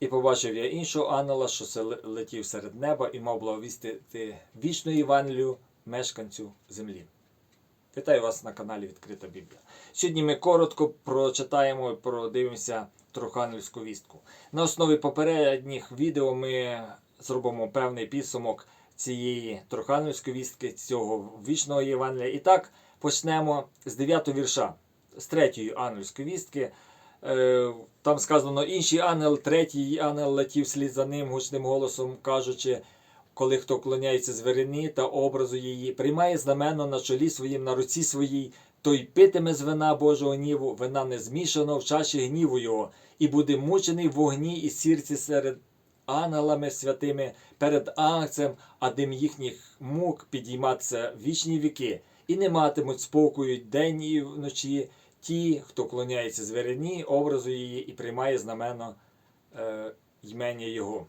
І побачив я іншого ангела, що летів серед неба і мав благовістити вічну Євангелію мешканцю землі. Вітаю вас на каналі Відкрита Біблія. Сьогодні ми коротко прочитаємо і продивимося Троханівську вістку. На основі попередніх відео ми зробимо певний підсумок цієї Троханівської вістки, цього вічного Євангелія. І так почнемо з 9 вірша, з 3 ангельської вістки. Е, Там сказано, інший ангел, третій ангел летів слід за ним гучним голосом, кажучи, коли хто клоняється звірині та образу її, приймає знамено на чолі своїм, на руці своїй, той питиме з вина Божого гніву, вина не змішано в чаші гніву його, і буде мучений в вогні і сірці серед ангелами святими, перед ангцем, а дим їхніх мук підійматися вічні віки, і не матимуть спокою день і вночі ті, хто клоняється звірині, образу її і приймає знамено е, ймення Його.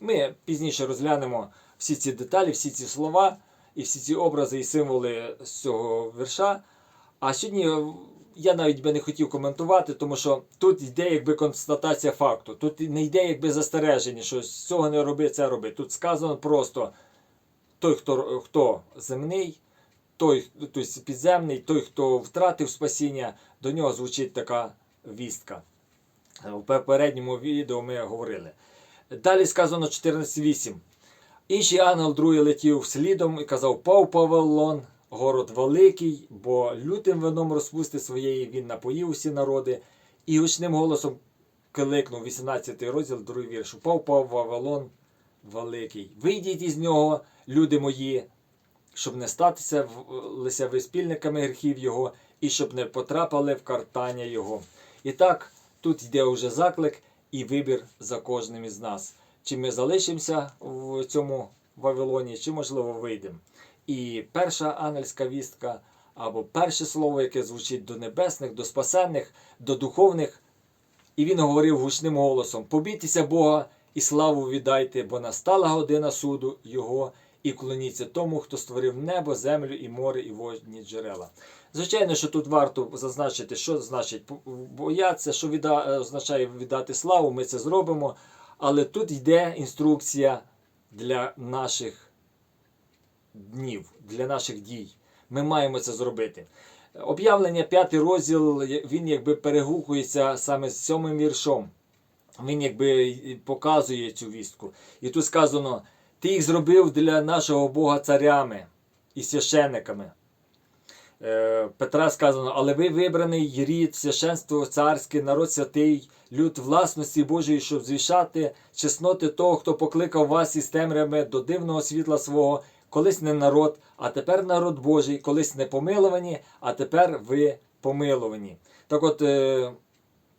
Ми пізніше розглянемо всі ці деталі, всі ці слова і всі ці образи і символи з цього вірша. А сьогодні е, я навіть би не хотів коментувати, тому що тут йде якби констатація факту. Тут не йде якби застереження, що з цього не роби, це роби. Тут сказано просто той, хто, хто земний, той, тобто підземний, той, хто втратив спасіння, до нього звучить така вістка. У попередньому відео ми говорили. Далі сказано 14.8. Інший ангел другий летів слідом і казав: Пав Павелон, город великий, бо лютим вином розпусти своєї він напоїв усі народи, і гучним голосом кликнув 18 розділ, другий вірш. Упав Павелон великий. Вийдіть із нього, люди мої, щоб не статися ви спільниками гріхів його, і щоб не потрапили в картання його. І так, тут йде вже заклик і вибір за кожним із нас. Чи ми залишимося в цьому Вавилоні, чи можливо вийдемо. І перша ангельська вістка, або перше слово, яке звучить до небесних, до спасенних, до духовних. І він говорив гучним голосом: Побійтеся Бога і славу віддайте, бо настала година суду Його, і клоніться тому, хто створив небо, землю і море, і водні джерела. Звичайно, що тут варто зазначити, що значить боятися, що відда... означає віддати славу, ми це зробимо. Але тут йде інструкція для наших днів, для наших дій. Ми маємо це зробити. Об'явлення, п'ятий розділ, він якби перегукується саме з сьомим віршом. Він якби показує цю вістку. І тут сказано: Ти їх зробив для нашого Бога царями і священниками. Е, Петра сказано, але ви вибраний рід, священство царське, народ святий, люд власності Божої, щоб звішати чесноти того, хто покликав вас із темрями до дивного світла свого, колись не народ, а тепер народ Божий, колись не помиловані, а тепер ви помиловані. Так от, е,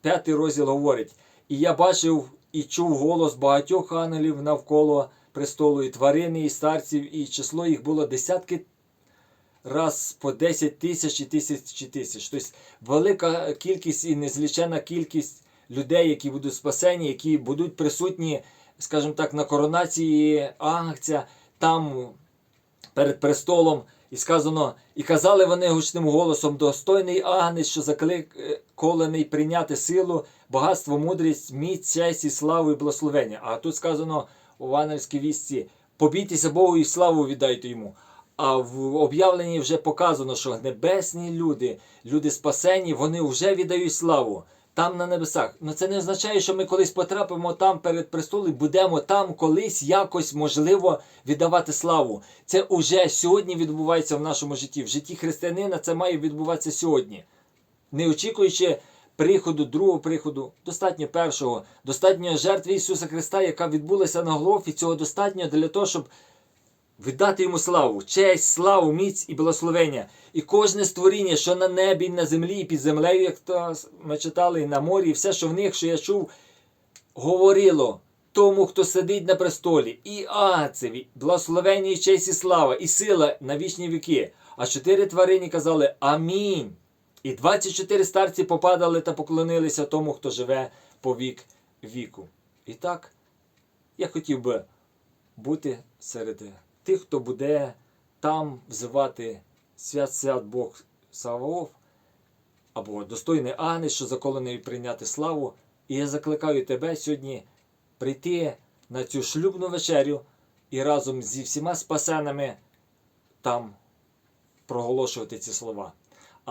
п'ятий розділ говорить: І я бачив і чув голос багатьох ангелів навколо престолу, і тварини, і старців, і число їх було десятки раз по 10 тисяч і тисячі тисяч. Тобто велика кількість і незлічена кількість людей, які будуть спасені, які будуть присутні, скажімо так, на коронації Агця, там перед престолом. І сказано, і казали вони гучним голосом: достойний агнець, що закликолений прийняти силу, багатство, мудрість, міць, честь і славу і благословення. А тут сказано у ангельській вісті: побійтеся Богу і славу віддайте йому. А в об'явленні вже показано, що небесні люди, люди спасені, вони вже віддають славу там на небесах. Ну це не означає, що ми колись потрапимо там перед престолом і будемо там колись якось можливо віддавати славу. Це уже сьогодні відбувається в нашому житті. В житті християнина це має відбуватися сьогодні. Не очікуючи приходу, другого приходу, достатньо першого, достатньо жертви Ісуса Христа, яка відбулася на Голгофі, цього достатньо для того, щоб віддати йому славу, честь, славу, міць і благословення. І кожне створіння, що на небі, на землі, і під землею, як то ми читали, і на морі, і все, що в них, що я чув, говорило тому, хто сидить на престолі, і Агацеві, благословення, і честь, і слава, і сила на вічні віки. А чотири тварині казали Амінь. І 24 старці попадали та поклонилися тому, хто живе по вік віку. І так, я хотів би бути серед тих, хто буде там взивати свят свят Бог Саваоф, або достойний Агнець, що заколений прийняти славу. І я закликаю тебе сьогодні прийти на цю шлюбну вечерю і разом зі всіма спасеними там проголошувати ці слова.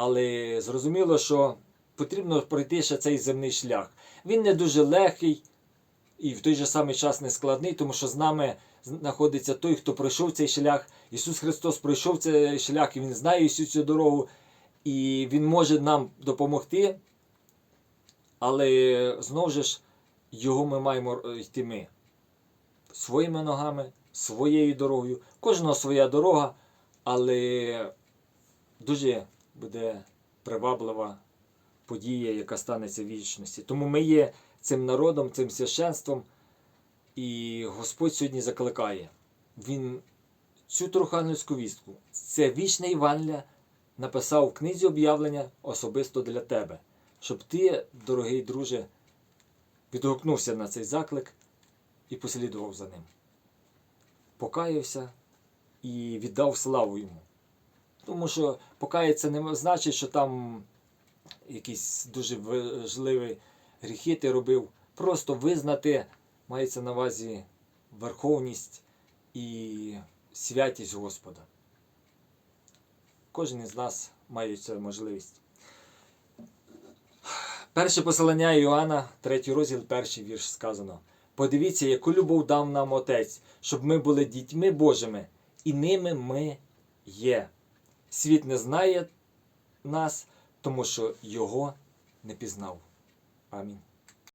Але зрозуміло, що потрібно пройти ще цей земний шлях. Він не дуже легкий і в той же самий час не складний, тому що з нами знаходиться той, хто пройшов цей шлях. Ісус Христос пройшов цей шлях, і Він знає всю цю дорогу, і Він може нам допомогти. Але знову ж його ми маємо йти ми своїми ногами, своєю дорогою. Кожного своя дорога, але дуже буде приваблива подія, яка станеться в вічності. Тому ми є цим народом, цим священством, і Господь сьогодні закликає. Він цю труханівську вістку, це вічне Євангелія написав в книзі об'явлення особисто для тебе, щоб ти, дорогий друже, відгукнувся на цей заклик і послідував за ним. Покаявся і віддав славу йому. Тому що покаятися не значить, що там якісь дуже важливі гріхи ти робив. Просто визнати мається на увазі верховність і святість Господа. Кожен із нас має цю можливість. Перше послання Іоанна, третій розділ, перший вірш сказано. Подивіться, яку любов дав нам Отець, щоб ми були дітьми Божими, і ними ми є. Світ не знає нас, тому що його не пізнав. Амінь.